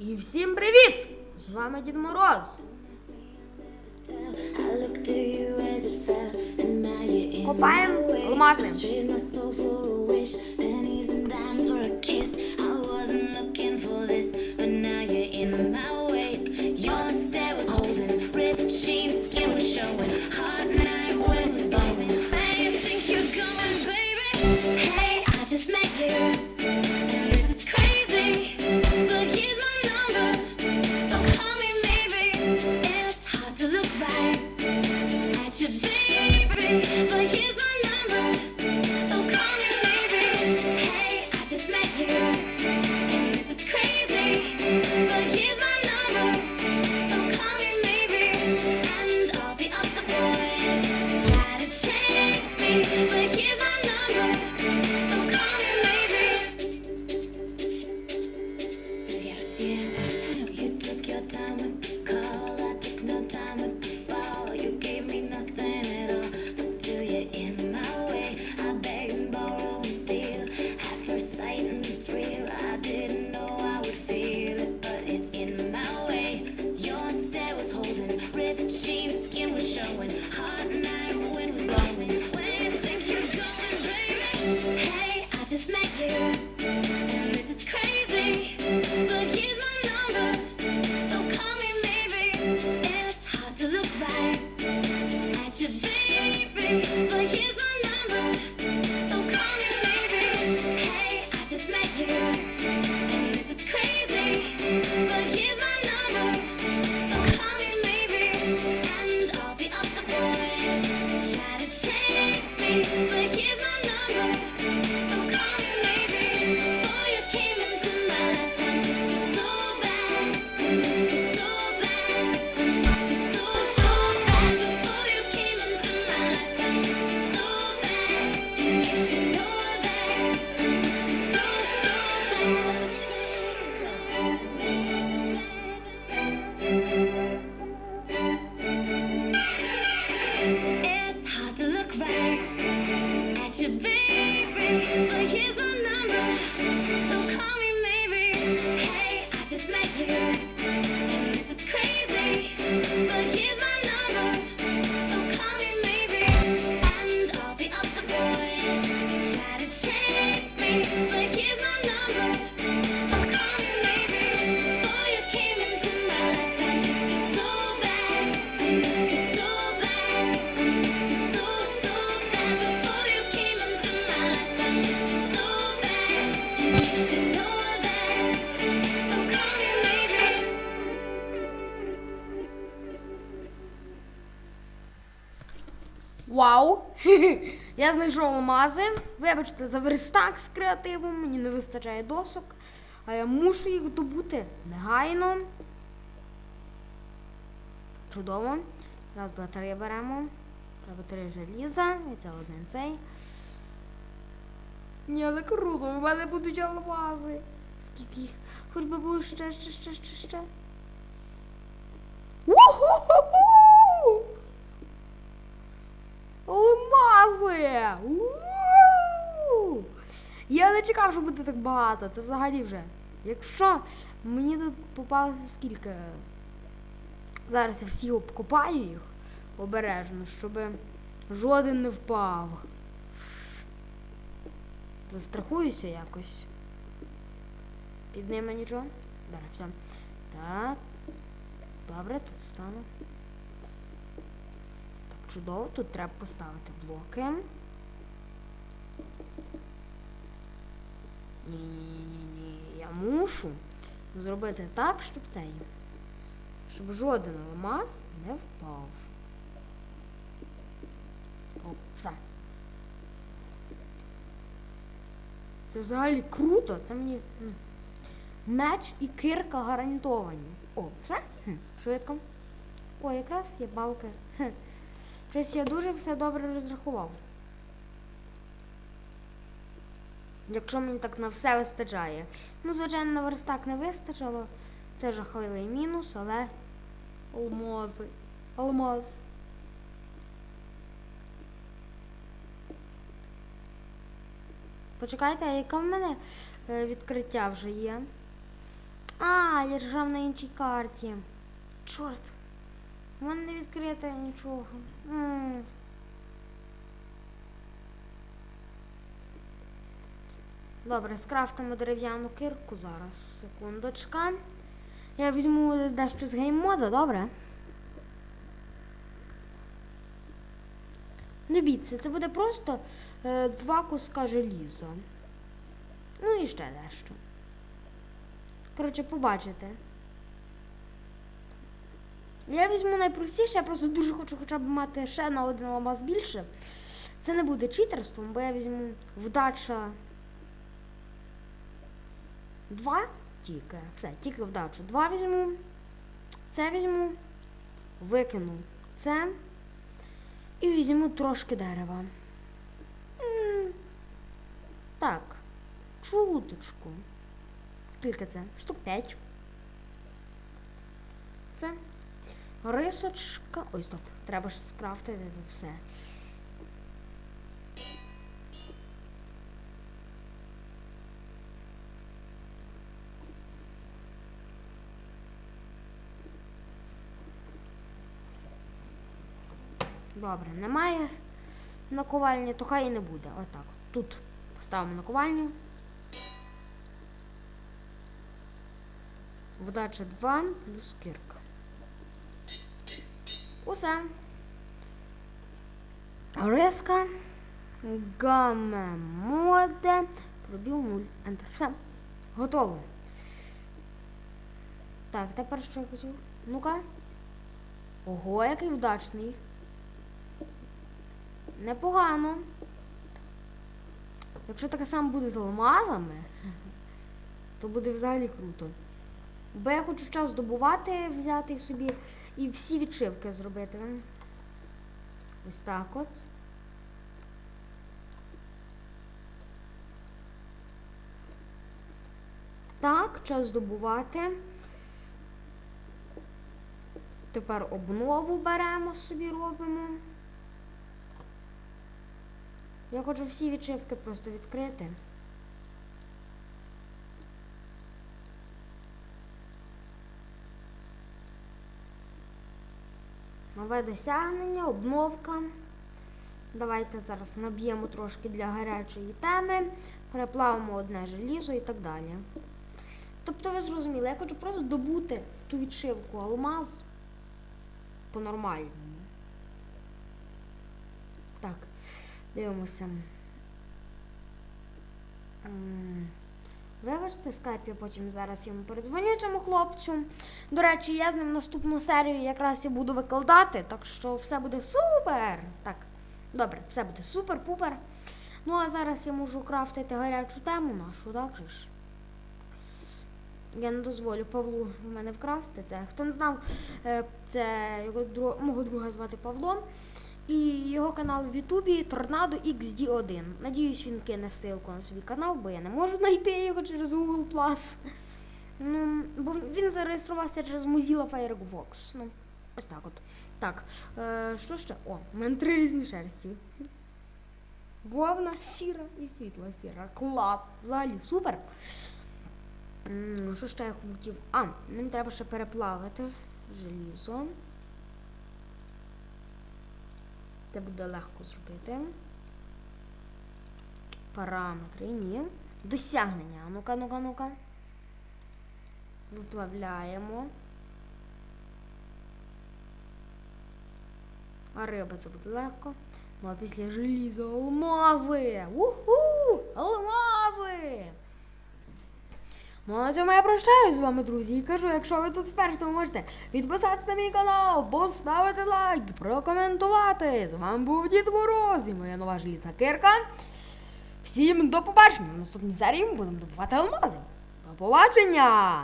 І всім привіт! З вами Дід Мороз. Копаємо алмази. Вау! Я знайшов алмази. Вибачте, за верстак з креативом, мені не вистачає досок, а я мушу їх добути негайно. Чудово. Раз, два, три беремо. Треба три желіза. І це один цей. Ні, але круто, у мене будуть алмази. Скільки їх? Хоч би було ще, ще, ще, ще, ще. чекав, що буде так багато. Це взагалі вже. Якщо мені тут попалося скільки. Зараз я всі обкопаю їх обережно, щоб жоден не впав. Застрахуюся якось. Під ними нічого. Далі, все. Так. Добре, тут стану. Так, чудово, тут треба поставити блоки. ні, ні, ні, ні. Я мушу зробити так, щоб цей. Щоб жоден алмаз не впав. О, все. Це взагалі круто, це мені. Меч і кирка гарантовані. О, все? Швидко. О, якраз є балки. Щось я дуже все добре розрахував. якщо мені так на все вистачає. Ну, звичайно, на верстак не вистачило. Це жахливий мінус, але алмази. Алмаз. Почекайте, а яке в мене е, відкриття вже є? А, я ж грав на іншій карті. Чорт. У мене не відкрите нічого. М -м. Добре, скрафтимо дерев'яну кирку зараз. Секундочка. Я візьму дещо з гейммода, добре? Бійтеся, це буде просто е, два куска желіза. Ну і ще дещо. Коротше, побачите. Я візьму найпростіше, я просто дуже хочу хоча б мати ще на один алмаз більше. Це не буде читерством, бо я візьму вдача. Два тільки. Все, тільки вдачу. Два візьму. Це візьму. Викину це. І візьму трошки дерева. Так. Чуточку. Скільки це? Штук 5. Все. Рисочка. Ой, стоп. Треба ж скрафтити все. Добре, немає наковальні, то хай і не буде. Отак. Тут поставимо наковальню. Вдача 2 плюс кирка. Усе. Риска. Гаме моде. Пробіл 0. Enter. Все. Готово. Так, тепер що я хотів? Ну-ка. Ого, який вдачний. Непогано. Якщо таке саме буде з алмазами, то буде взагалі круто. Бо я хочу час здобувати, взяти собі і всі відшивки зробити. Ось так от. Так, час здобувати. Тепер обнову беремо собі робимо. Я хочу всі відшивки просто відкрити. Нове досягнення, обновка. Давайте зараз наб'ємо трошки для гарячої теми, переплавимо одне желізо і так далі. Тобто ви зрозуміли, я хочу просто добути ту відшивку алмаз по-нормальному. Так, дивимося. Вибачте, скайп, я потім зараз йому передзвоню цьому хлопцю. До речі, я з ним наступну серію якраз і буду викладати, так що все буде супер. Так, добре, все буде супер-пупер. Ну а зараз я можу крафтити гарячу тему нашу, так же ж? Я не дозволю Павлу в мене вкрасти це. Хто не знав, е, це його друг, мого друга звати Павло. І його канал в Ютубі Торнадо XD1. Надіюсь, він кине ссылку на свій канал, бо я не можу знайти його через Google Plus. Ну, бо він зареєструвався через Mozilla Firefox. Ну, ось так от. Так, е, що ще? О, у мене три різні шерсті. Вовна, сіра і світла сіра. Клас! Взагалі супер. Що ще я хотів? А, мені треба ще переплавити желізо. Це буде легко зробити. Параметри, ні. Досягнення. Ну-ка, ну-ка, ну-ка. Виплавляємо. А риба це буде легко. Ну а після желіза алмази! Уху! Алмази! Ну, а на цьому я прощаюсь з вами, друзі. І кажу, якщо ви тут вперше, то можете підписатися на мій канал, поставити лайк, прокоментувати. З вами був Дід Мороз і моя нова желізна кирка. Всім до побачення! В наступній серії ми будемо добувати алмази. До побачення!